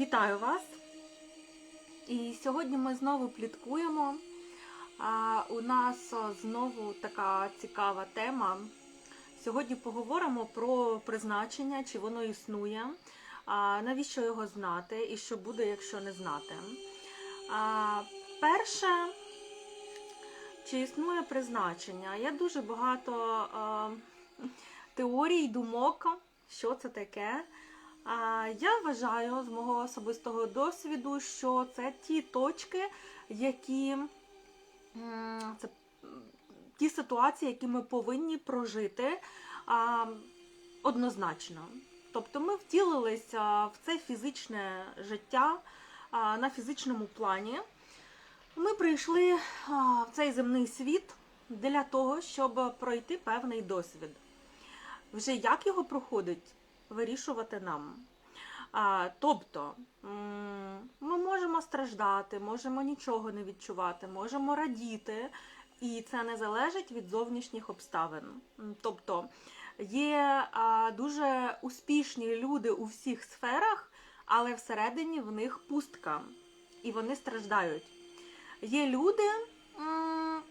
Вітаю вас! І сьогодні ми знову пліткуємо. У нас знову така цікава тема. Сьогодні поговоримо про призначення, чи воно існує, навіщо його знати і що буде, якщо не знати. Перше, чи існує призначення? Є дуже багато теорій, думок, що це таке. Я вважаю з мого особистого досвіду, що це ті точки, які це ті ситуації, які ми повинні прожити однозначно. Тобто ми втілилися в це фізичне життя на фізичному плані. Ми прийшли в цей земний світ для того, щоб пройти певний досвід. Вже як його проходить, вирішувати нам. Тобто ми можемо страждати, можемо нічого не відчувати, можемо радіти, і це не залежить від зовнішніх обставин. Тобто є дуже успішні люди у всіх сферах, але всередині в них пустка, і вони страждають. Є люди,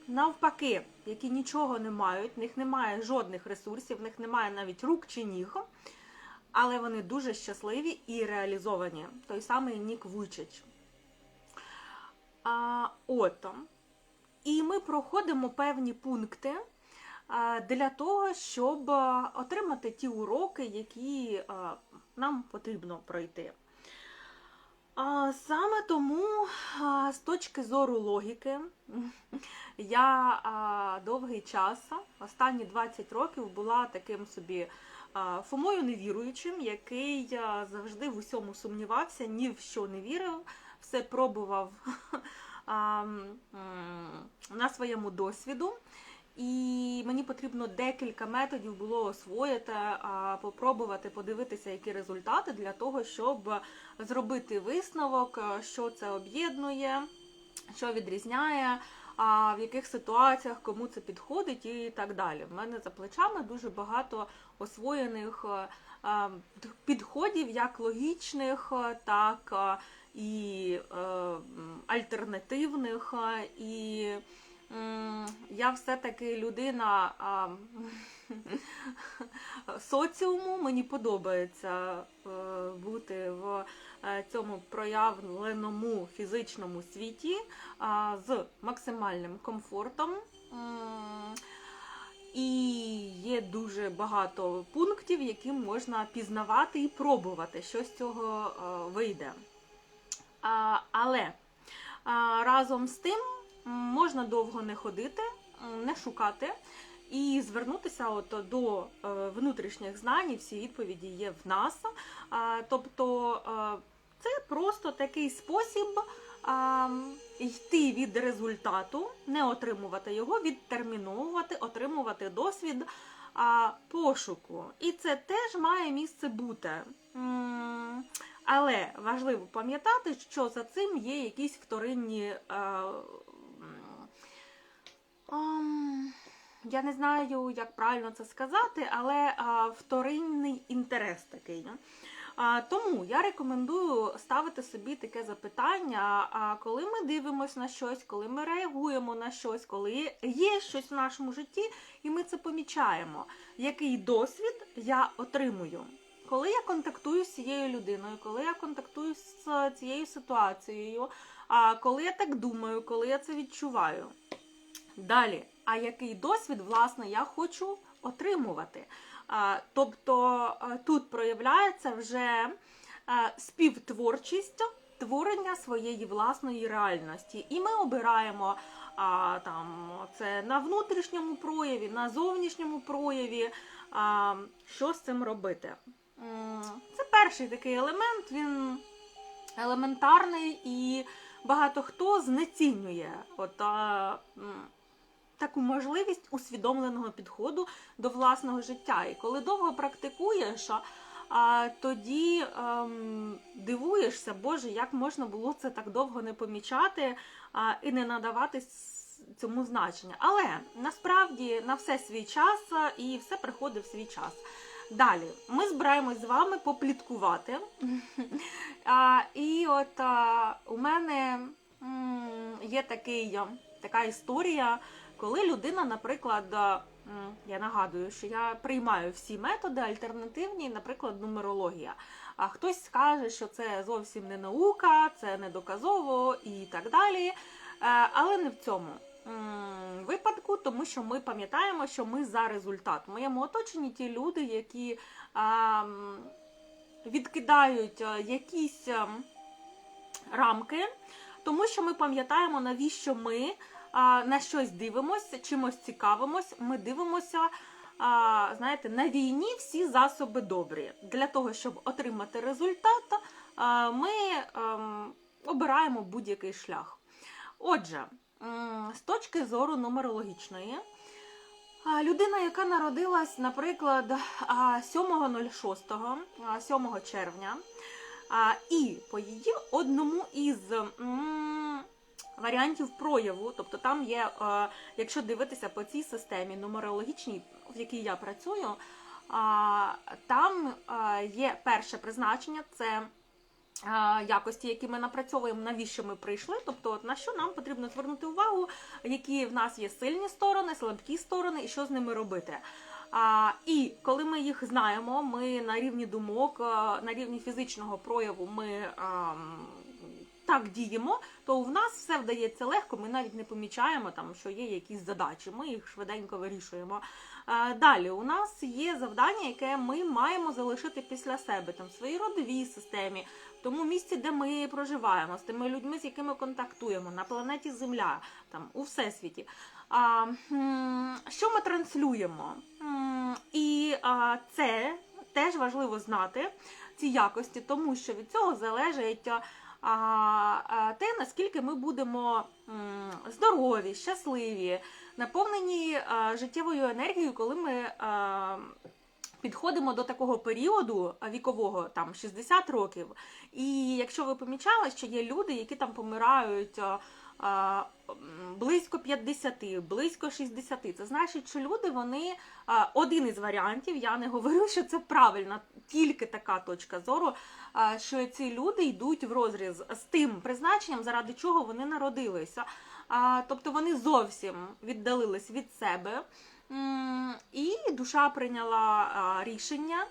навпаки, які нічого не мають, в них немає жодних ресурсів, в них немає навіть рук чи ніг, але вони дуже щасливі і реалізовані. Той самий Нік Вуйчич. А, от. І ми проходимо певні пункти для того, щоб отримати ті уроки, які нам потрібно пройти. Саме тому, з точки зору логіки, я довгий час, останні 20 років, була таким собі Фомою невіруючим, який а, завжди в усьому сумнівався, ні в що не вірив, все пробував на своєму досвіду. І мені потрібно декілька методів було освоїти, попробувати подивитися, які результати для того, щоб зробити висновок, що це об'єднує, що відрізняє, а в яких ситуаціях кому це підходить і так далі. В мене за плечами дуже багато освоєних е, е, підходів, як логічних, е, так і альтернативних. І я все-таки людина а, соціуму. Мені подобається е, бути в е, цьому проявленому фізичному світі а, з максимальним комфортом. І є дуже багато пунктів, які можна пізнавати і пробувати, що з цього е, вийде. Але разом з тим можна довго не ходити, не шукати і звернутися от до е, внутрішніх знань. Всі відповіді є в нас. Тобто е, це просто такий спосіб йти від результату, не отримувати його, відтерміновувати, отримувати досвід пошуку. І це теж має місце бути. Але важливо пам'ятати, що за цим є якісь вторинні. Ам, я не знаю, як правильно це сказати, але а, вторинний інтерес такий. да. А, тому я рекомендую ставити собі таке запитання: а коли ми дивимося на щось, коли ми реагуємо на щось, коли є щось в нашому житті, і ми це помічаємо, який досвід я отримую. Коли я контактую з цією людиною, коли я контактую з цією ситуацією, а коли я так думаю, коли я це відчуваю. Далі, а який досвід, власне, я хочу отримувати? Тобто тут проявляється вже співтворчість творення своєї власної реальності. І ми обираємо там, це на внутрішньому прояві, на зовнішньому прояві, що з цим робити. Це перший такий елемент, він елементарний і багато хто знецінює. От, а, таку можливість усвідомленого підходу до власного життя. І коли довго практикуєш, тоді ем, дивуєшся, Боже, як можна було це так довго не помічати а, і не надавати цьому значення. Але насправді на все свій час і все приходить в свій час. Далі ми збираємось з вами попліткувати. А, і от а, у мене м, є такий, така історія, коли людина, наприклад, я нагадую, що я приймаю всі методи альтернативні, наприклад, нумерологія. А хтось скаже, що це зовсім не наука, це не доказово і так далі. Е, Але не в цьому випадку, тому що ми пам'ятаємо, що ми за результат. В моєму оточенні ті люди, які відкидають якісь рамки, тому що ми пам'ятаємо, навіщо ми на щось дивимося, чимось цікавимось. Ми дивимося. Знаєте, на війні всі засоби добрі. Для того, щоб отримати результат, ми ем, обираємо будь-який шлях. Отже, з точки зору нумерологічної, людина, яка народилась, наприклад, 7.06, 7 червня, і по її одному із варіантів прояву, тобто там є, е, якщо дивитися по цій системі нумерологічній, в якій я працюю, там е, є перше призначення це е, якості, які ми напрацьовуємо, навіщо ми прийшли, тобто на що нам потрібно звернути увагу, які в нас є сильні сторони, слабкі сторони і що з ними робити. А, і коли ми їх знаємо, ми на рівні думок, е, на рівні фізичного прояву ми ам, так діємо, то в нас все вдається легко. Ми навіть не помічаємо там, що є якісь задачі. Ми їх швиденько вирішуємо. Е, Далі у нас є завдання, яке ми маємо залишити після себе там в своїй родовій системі, в тому місці, де ми проживаємо, з тими людьми, з якими контактуємо, на планеті Земля, там у всесвіті. А, що ми транслюємо? І а, це теж важливо знати ці якості, тому що від цього залежить. А, те, наскільки ми будемо здорові, щасливі, наповнені життєвою енергією, коли ми підходимо до такого періоду вікового, там 60 років. І якщо ви помічали, що є люди, які там помирають. Близько 50, близько 60. Це значить, що люди вони один із варіантів. Я не говорю, що це правильна, тільки така точка зору що ці люди йдуть в розріз з тим призначенням, заради чого вони народилися. Тобто вони зовсім віддалились від себе. І душа прийняла рішення,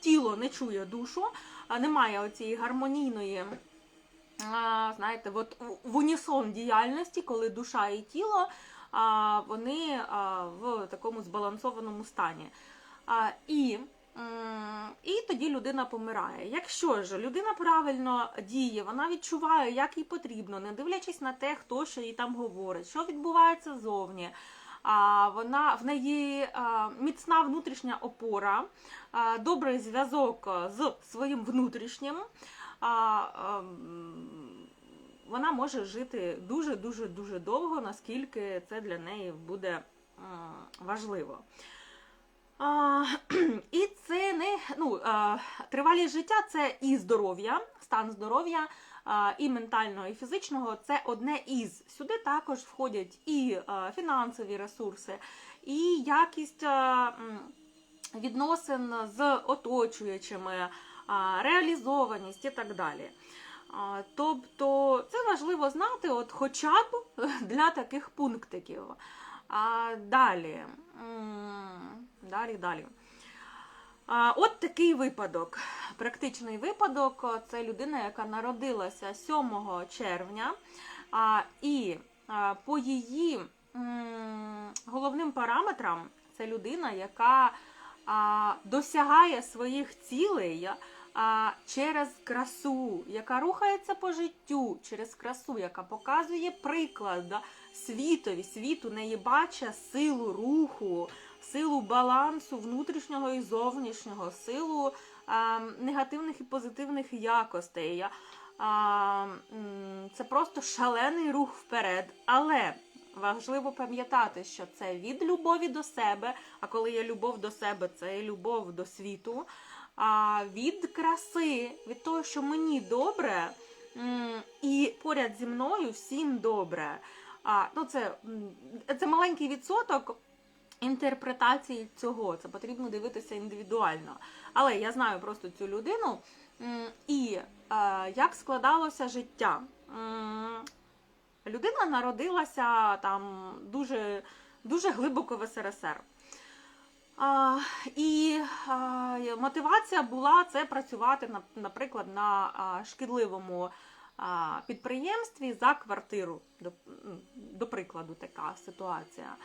тіло не чує душу, немає оцієї гармонійної, знаєте, от в- унісон діяльності, коли душа і тіло вони в такому збалансованому стані. І І тоді людина помирає. Якщо ж людина правильно діє, вона відчуває, як їй потрібно, не дивлячись на те, хто що їй там говорить, що відбувається зовні. А вона в неї міцна внутрішня опора, добрий зв'язок з своїм внутрішнім. А, ем, вона може жити дуже дуже довго, наскільки це для неї буде м, важливо. А, і це не ну, а, тривалість життя це і здоров'я, стан здоров'я, і ментального, і фізичного це одне із. Сюди також входять і фінансові ресурси, і якість відносин з оточуючими, реалізованість і так далі. Тобто це важливо знати, от хоча б для таких пунктиків. А далі. Далі, далі. От такий випадок. Практичний випадок це людина, яка народилася 7 червня, і по її головним параметрам це людина, яка досягає своїх цілей а, через красу, яка рухається по життю через красу, яка показує приклад да, світові, світ у неї бачить силу руху, силу балансу внутрішнього і зовнішнього, силу а, негативних і позитивних якостей. А, це просто шалений рух вперед. Але важливо пам'ятати, що це від любові до себе. А коли є любов до себе, це і любов до світу. А від краси, від того, що мені добре, і поряд зі мною всім добре. А, ну це, це маленький відсоток інтерпретації цього. Це потрібно дивитися індивідуально. Але я знаю просто цю людину і е, як складалося життя. Людина народилася там дуже, дуже глибоко в СРСР. А, і а, мотивація була це працювати, наприклад, на шкідливому підприємстві за квартиру. До, до прикладу, така ситуація.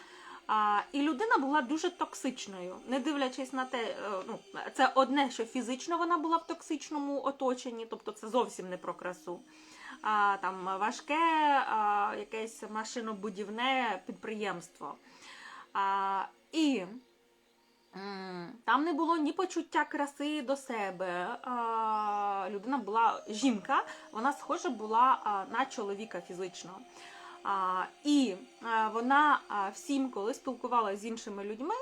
А, і людина була дуже токсичною, не дивлячись на те, е, ну це одне, що фізично вона була в токсичному оточенні, тобто це зовсім не про красу. А, там важке а, якесь машинобудівне підприємство. А, і там не було ні почуття краси до себе. Людина була жінка, вона схожа була на чоловіка фізично. І вона всім, коли спілкувалася з іншими людьми,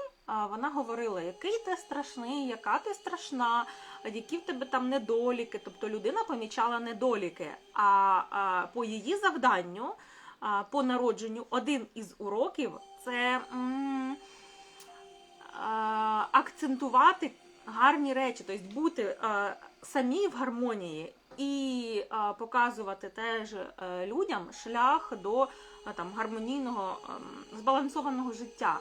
вона говорила, який ти страшний, яка ти страшна, які в тебе там недоліки. Тобто людина помічала недоліки. А, по її завданню, по народженню, один із уроків це м, акцентувати гарні речі, тобто бути самі в гармонії. І показувати теж е, людям шлях до там гармонійного ем, збалансованого життя.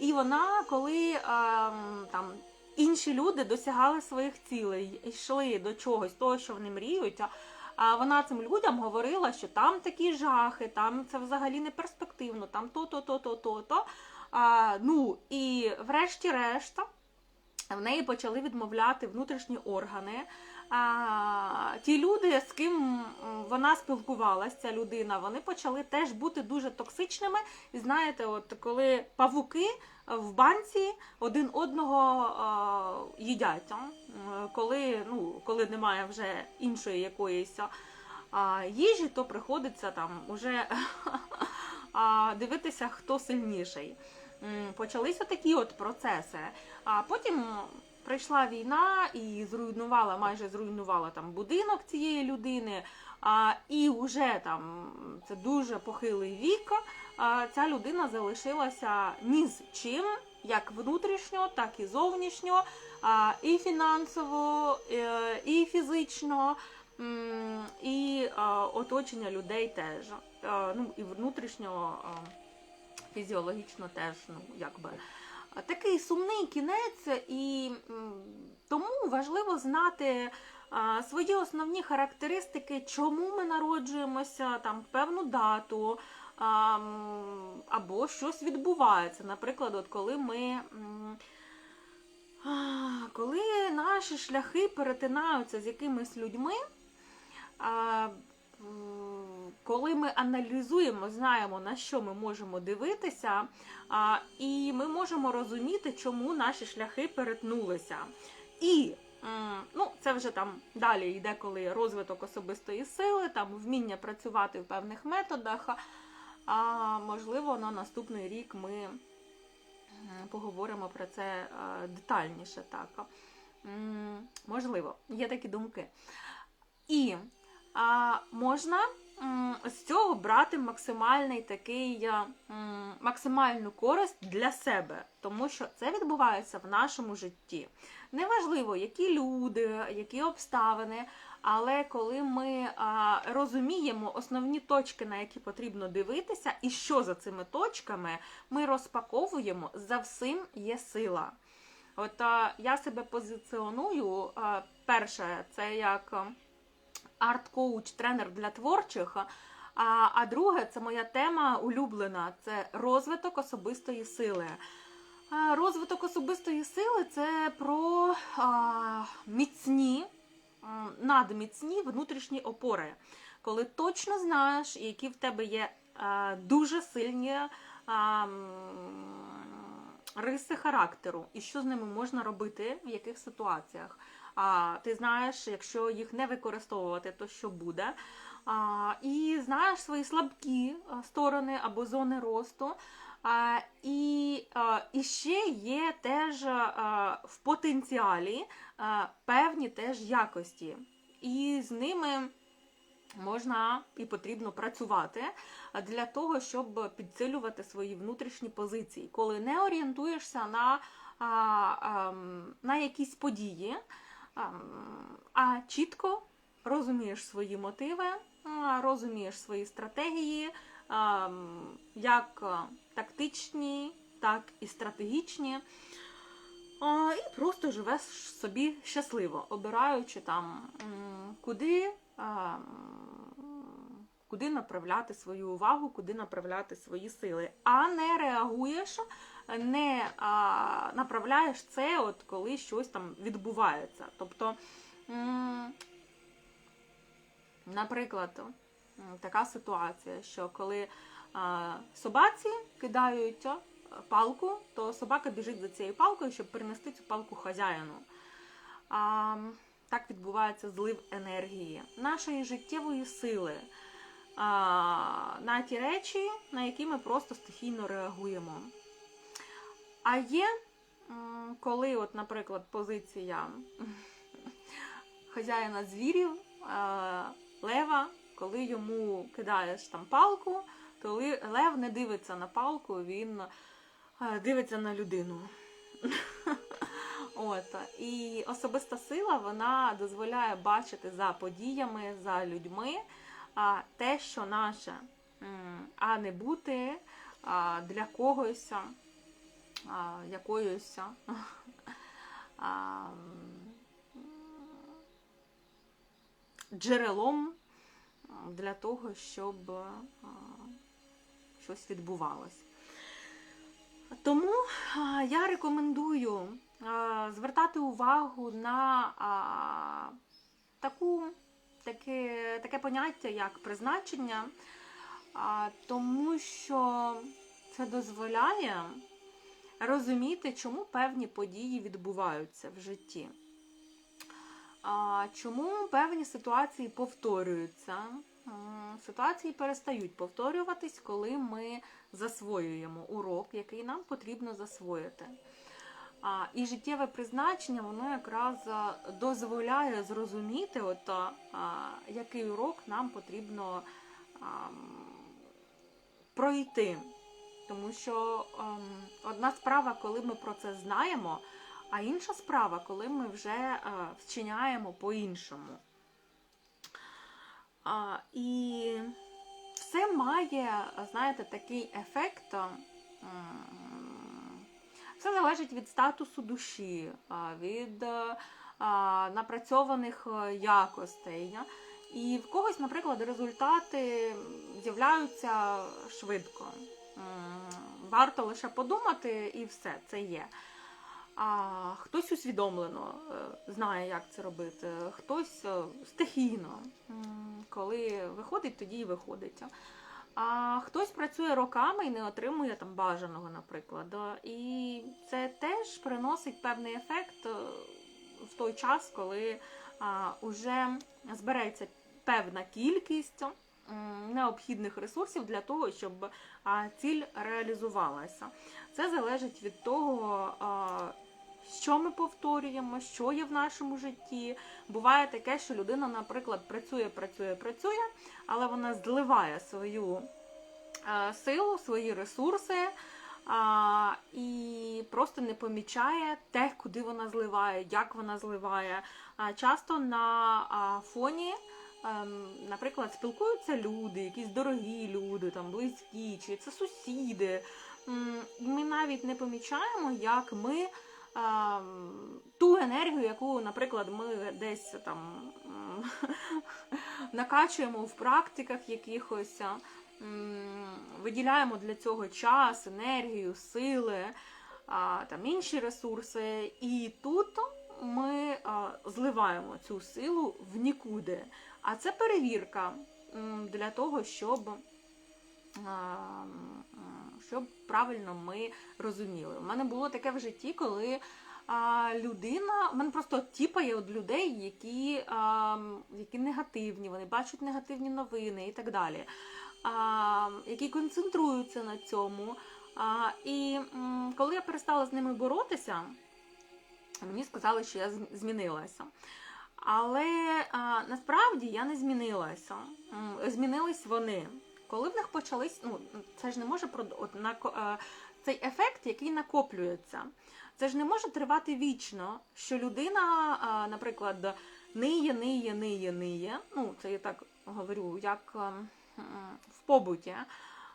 І вона, коли ем, там інші люди досягали своїх цілей, йшли до чогось, того, що вони мріють. А вона цим людям говорила, що там такі жахи, там це взагалі не перспективно, там то, то, то, то, то, то. А, ну і врешті-решт в неї почали відмовляти внутрішні органи. А, ті люди, з ким вона спілкувалася, ця людина, вони почали теж бути дуже токсичними. І знаєте, от коли павуки в банці один одного а, їдять, а? Коли, ну, коли немає вже іншої якоїсь а, їжі, то приходиться там уже дивитися, хто сильніший. Почалися такі от процеси. А потім прийшла війна і зруйнувала, майже зруйнувала там будинок цієї людини. А, і вже там це дуже похилий вік. А, ця людина залишилася ні з чим, як внутрішньо, так і зовнішньо, а, і фінансово, е, і фізично. І а, оточення людей теж. Е, Ну і внутрішньо а, фізіологічно теж, ну якби такий сумний кінець, і тому важливо знати свої основні характеристики, чому ми народжуємося, там певну дату. Або щось відбувається. Наприклад, от коли ми коли наші шляхи перетинаються з якимись людьми, коли ми аналізуємо, знаємо, на що ми можемо дивитися, і ми можемо розуміти, чому наші шляхи перетнулися. І ну, це вже там далі йде, коли розвиток особистої сили, там вміння працювати в певних методах. А можливо, на наступний рік ми поговоримо про це е, детальніше. Так. Можливо, є такі думки. І а, можна з цього брати максимальний такий е, максимальну користь для себе, тому що це відбувається в нашому житті. Неважливо, які люди, які обставини, але коли ми розуміємо основні точки, на які потрібно дивитися, і що за цими точками, ми розпаковуємо за всім є сила. От я себе позиціоную. Перше, це як арт-коуч, тренер для творчих. А, а друге, це моя тема улюблена це розвиток особистої сили. Розвиток особистої сили це про а, міцні, надміцні внутрішні опори, коли точно знаєш, які в тебе є а, дуже сильні а, риси характеру, і що з ними можна робити, в яких ситуаціях. А ти знаєш, якщо їх не використовувати, то що буде. А, і знаєш свої слабкі сторони або зони росту. А, і, а, і ще є теж а, в потенціалі а, певні теж якості. І з ними можна і потрібно працювати для того, щоб підсилювати свої внутрішні позиції, коли не орієнтуєшся на, а, ем, на якісь події, а чітко розумієш свої мотиви, розумієш свої стратегії, як тактичні, так і стратегічні. І просто живеш собі щасливо, обираючи там, куди, куди направляти свою увагу, куди направляти свої сили, а не реагуєш, не а, направляєш це, от коли щось там відбувається. Тобто, наприклад, така ситуація, що коли а, собаці кидають палку, то собака біжить за цією палкою, щоб перенести цю палку хазяїну. А, так відбувається злив енергії, нашої життєвої сили на ті речі, на які ми просто стихійно реагуємо. А є, коли, от, наприклад, позиція хазяїна звірів, лева, коли йому кидаєш там палку, то лев не дивиться на палку, він е, дивиться на людину. От. І особиста сила вона дозволяє бачити за подіями, за людьми те, що наше, а не бути для когось якоюсь джерелом для того, щоб щось відбувалось. Тому я рекомендую звертати увагу на таку, таке, таке поняття, як призначення, тому що це дозволяє розуміти, чому певні події відбуваються в житті. Чому певні ситуації повторюються? Ситуації перестають повторюватись, коли ми засвоюємо урок, який нам потрібно засвоїти. І життєве призначення воно якраз дозволяє зрозуміти, от, який урок нам потрібно пройти. Тому що ем, одна справа, коли ми про це знаємо, а інша справа, коли ми вже е, вчиняємо по-іншому. А, і все має, знаєте, такий ефект. м, Все залежить від статусу душі, від е, напрацьованих е, якостей. І в когось, наприклад, результати з'являються швидко. Варто лише подумати, і все, це є. А хтось усвідомлено е, знає, як це робити, хтось е, стихійно, коли виходить, тоді і виходить. А хтось працює роками і не отримує там бажаного, наприклад. І це теж приносить певний ефект е, в той час, коли а, уже збереться певна кількість необхідних ресурсів для того, щоб ціль реалізувалася. Це залежить від того, що ми повторюємо, що є в нашому житті. Буває таке, що людина, наприклад, працює, працює, працює, але вона зливає свою силу, свої ресурси. А, і просто не помічає те, куди вона зливає, як вона зливає. А, часто на а, фоні, наприклад, спілкуються люди, якісь дорогі люди, там близькі, чи це сусіди. Ми навіть не помічаємо, як ми ем, ту енергію, яку, наприклад, ми десь там накачуємо в практиках якихось, м, виділяємо для цього час, енергію, сили, там інші ресурси. І тут ми а, зливаємо цю силу в нікуди. А це перевірка для того, щоб. Щоб правильно ми розуміли. У мене було таке в житті, коли людина, у мене просто тіпає від людей, які, які негативні, вони бачать негативні новини і так далі, які концентруються на цьому. І коли я перестала з ними боротися, мені сказали, що я змінилася. Але а, насправді я не змінилася. Змінились вони. Коли в них почались, ну це ж не може от, нако- е, цей ефект, який накоплюється. Це ж не може тривати вічно, що людина, наприклад, ниє, ниє, ниє, ниє. Ну, це я так говорю, як ем, в побуті.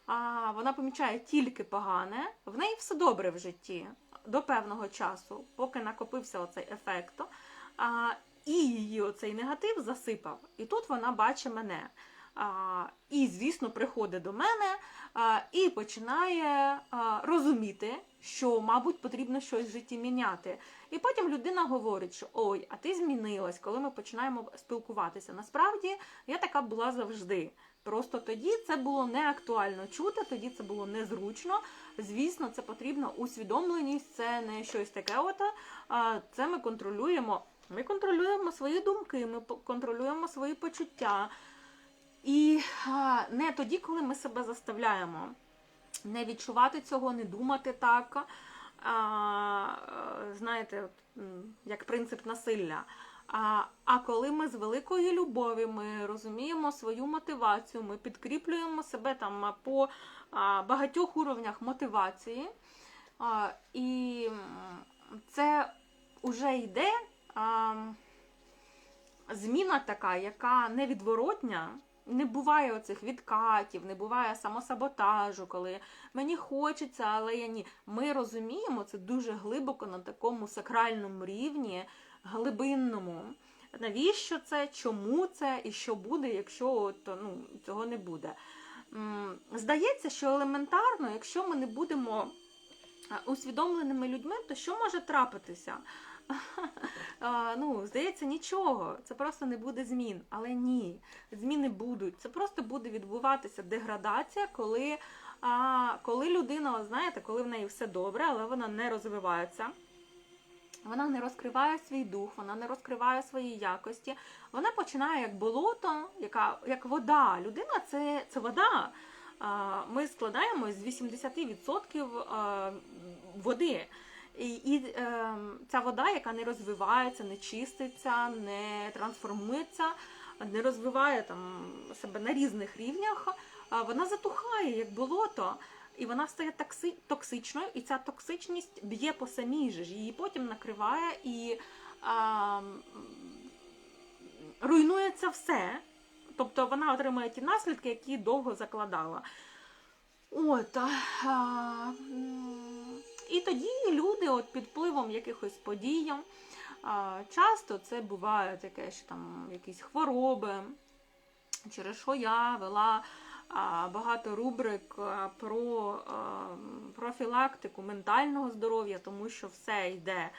А вона помічає тільки погане, в неї все добре в житті до певного часу, поки накопився оцей ефект. І її оцей негатив засипав. І тут вона бачить мене. А, і, звісно, приходить до мене а, і починає а, розуміти, що, мабуть, потрібно щось в житті міняти. І потім людина говорить, що ой, а ти змінилась, коли ми починаємо спілкуватися. Насправді я така була завжди. Просто тоді це було не актуально чути, тоді це було незручно. Звісно, це потрібна усвідомленість, це не щось таке. От, це ми контролюємо. Ми контролюємо свої думки, ми контролюємо свої почуття. І не тоді, коли ми себе заставляємо не відчувати цього, не думати так. А, знаєте, як принцип насилля. А, а коли ми з великої любові, ми розуміємо свою мотивацію, ми підкріплюємо себе там по багатьох уровнях мотивації, а, і це вже йде зміна така, яка невідворотня. Не буває оцих відкатів, не буває самосаботажу, коли мені хочеться, але я ні. Ми розуміємо це дуже глибоко на такому сакральному рівні, глибинному. Навіщо це, чому це і що буде, якщо от, ну, цього не буде. Здається, що елементарно, якщо ми не будемо усвідомленими людьми, то що може трапитися? Ну, здається, нічого. Це просто не буде змін. Але ні, зміни будуть. Це просто буде відбуватися деградація, коли, а, коли людина, знаєте, коли в неї все добре, але вона не розвивається. Вона не розкриває свій дух, вона не розкриває свої якості. Вона починає як болото, яка, як вода. Людина це, це вода. Ми складаємо з 80% води. І, і е, ця вода, яка не розвивається, не чиститься, не трансформується, не розвиває там себе на різних рівнях, а вона затухає як болото, і вона стає токси, токсичною, і ця токсичність б'є по самій же ж, її потім накриває і а, м, руйнується все. Тобто вона отримує ті наслідки, які довго закладала. От, а, м, і тоді люди от під впливом якихось подій, часто це буває таке, що там якісь хвороби, через що я вела багато рубрик про профілактику ментального здоров'я, тому що все йде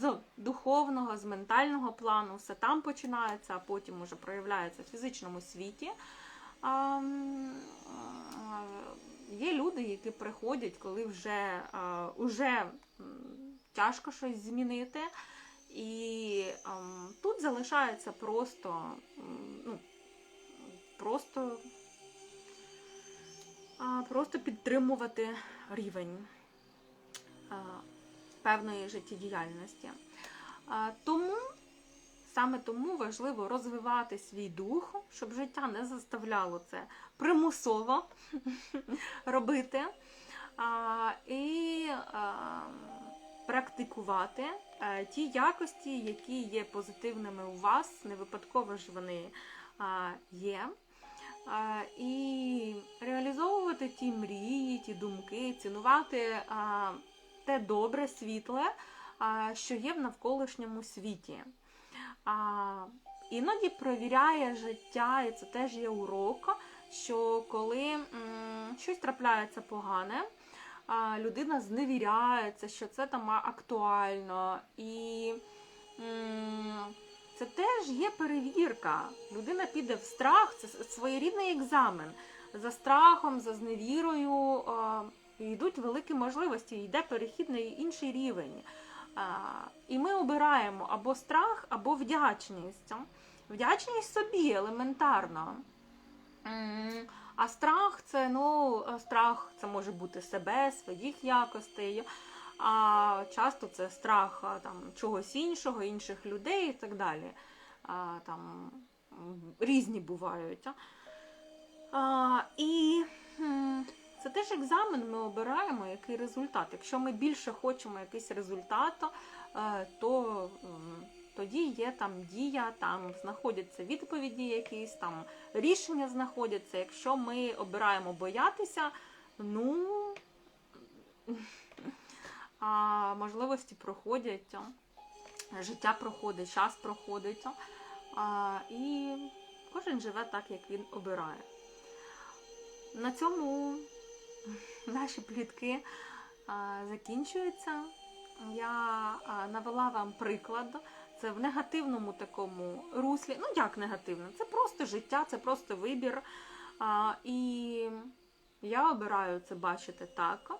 з духовного, з ментального плану, все там починається, а потім уже проявляється в фізичному світі. Є люди, які приходять, коли вже, а, уже тяжко щось змінити. І тут залишається просто, ну, просто, просто підтримувати рівень певної життєдіяльності. Тому саме тому важливо розвивати свій дух, щоб життя не заставляло це примусово робити. І практикувати е, ті якості, які є позитивними у вас, не випадково ж вони є. І реалізовувати ті мрії, ті думки, цінувати те добре, світле, що є в навколишньому світі. А, Іноді провіряє життя, і це теж є урок, що коли щось трапляється погане, людина зневіряється, що це там актуально. І це теж є перевірка. Людина піде в страх, це своєрідний екзамен. За страхом, за зневірою йдуть великі можливості, йде перехід на інший рівень. І ми обираємо або страх, або вдячність. Вдячність собі елементарно. А страх це ну, страх це може бути себе, своїх якостей. А часто це страх там, чогось іншого, інших людей і так далі. а, там різні бувають. а. І це теж екзамен, ми обираємо який результат. Якщо ми більше хочемо якийсь результат, е, то тоді є там дія, там знаходяться відповіді якісь, там рішення знаходяться. Якщо ми обираємо боятися, ну а можливості проходять, життя проходить, час проходить, і кожен живе так, як він обирає. На цьому наші плітки закінчуються. Я навела вам приклад. Це в негативному такому руслі. Ну, як негативно? Це просто життя, це просто вибір. І я обираю це бачити так.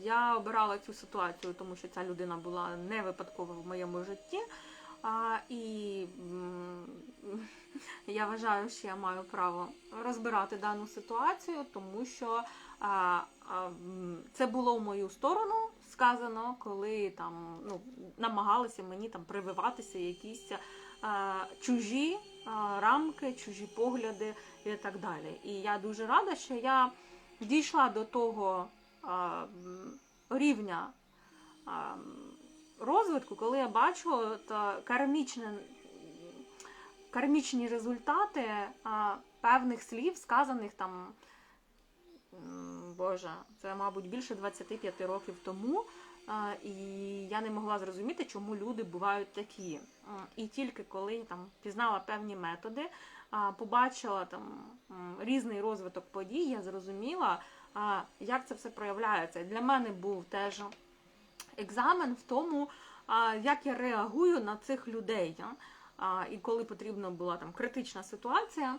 Я обирала цю ситуацію, тому що ця людина була не випадково в моєму житті. А, і я вважаю, що я маю право розбирати дану ситуацію, тому що а, а, це було в мою сторону сказано, коли там ну, намагалися мені там прививатися якісь а, чужі а, рамки, чужі погляди і так далі. І я дуже рада, що я дійшла до того а, рівня. а, Розвитку, коли я бачу от, кармічне кармічні результати а, певних слів, сказаних там, Боже, це, мабуть, більше 25 років тому. І я не могла зрозуміти, чому люди бувають такі. І тільки коли там пізнала певні методи, побачила там різний розвиток подій, я зрозуміла, як це все проявляється. Для мене був теж екзамен в тому, як я реагую на цих людей. і коли потрібна була там критична ситуація,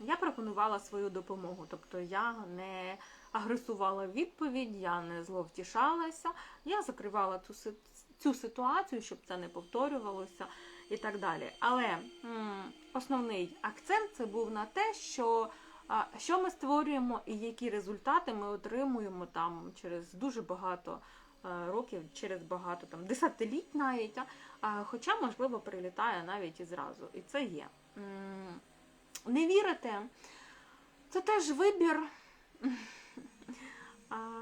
я пропонувала свою допомогу. Тобто я не агресувала відповідь, я не зловтішалася, я закривала цю, цю ситуацію, щоб це не повторювалося і так далі. Але основний акцент це був на те, що що ми створюємо і які результати ми отримуємо там через дуже багато е, років, через багато там десятиліть навіть. Хоча, можливо, прилітає навіть і зразу. І це є. Не вірити, це теж вибір.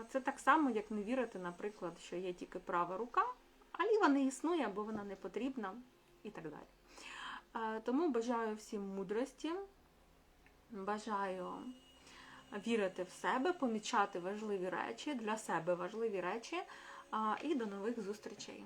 Це так само, як не вірити, наприклад, що є тільки права рука, а ліва не існує, або вона не потрібна, і так далі. Тому бажаю всім мудрості, бажаю вірити в себе, помічати важливі речі, для себе важливі речі. І до нових зустрічей.